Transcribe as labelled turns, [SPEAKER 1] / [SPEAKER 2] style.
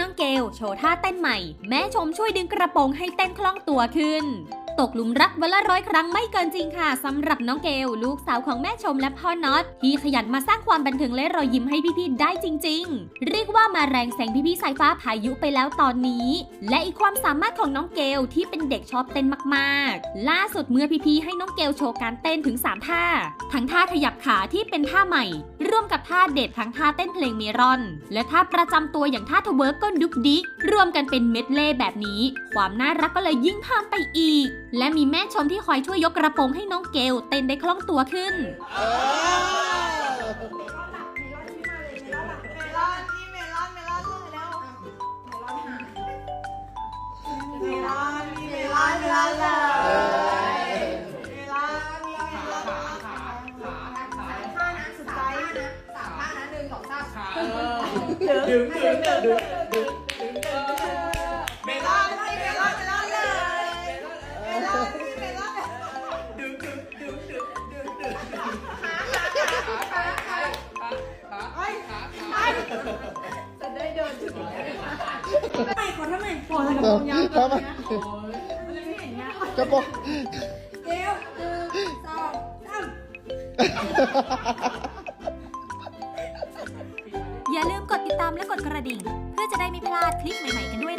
[SPEAKER 1] น้องเกลโชว์ท่าเต้นใหม่ แม่ชมช่วยดึงกระโปรงให้เต้นคล่องตัวขึ้น ตกหลุมรักวันละร้อยครั้งไม่เกินจริงค่ะสำหรับน้องเกลลูกสาวของแม่ชมและพ่อน็อตที่ขยันมาสร้างความบันเทิงและรอยยิ้มให้พี่ๆได้จริง ๆ เรียกว่ามาแรงแซงพี่ๆสายฟ้าพายุไปแล้วตอนนี้ และอีกความสามารถของน้องเกลที่เป็นเด็กชอบเต้นมากๆ ล่าสุดเมื่อพี่ๆให้น้องเกลโชว์การเต้นถึง 3 ท่า ทั้งท่าขยับขาที่เป็นท่าใหม่ ร่วมกับท่าเด็ดทั้งท่าเต้นเพลงเมรอน และท่าประจำตัวอย่างท่าทเวิร์กก็ดุกดิกรวมกันเป็นเม็ดเล่แบบนี้ ความน่ารักก็เลยยิ่งเพิ่มไปอีก และมีแม่ชมที่คอยช่วยยกกระโปรงให้น้องเกลเต้นได้คล่องตัวขึ้น
[SPEAKER 2] เมลอนนี่เม
[SPEAKER 3] จะได้เดินถึง
[SPEAKER 2] ไอ้ขอทำไมขอทำไมยาว
[SPEAKER 4] ทำไม
[SPEAKER 2] มันเลยไม่เห็นนี่ย
[SPEAKER 4] กระโปรง
[SPEAKER 2] เดี๋ยวหนึ่งสองสาม
[SPEAKER 1] อย่าลืมกดติดตามและกดกระดิ่ง เพื่อจะได้ไม่พลาดคลิปใหม่ๆกันด้วย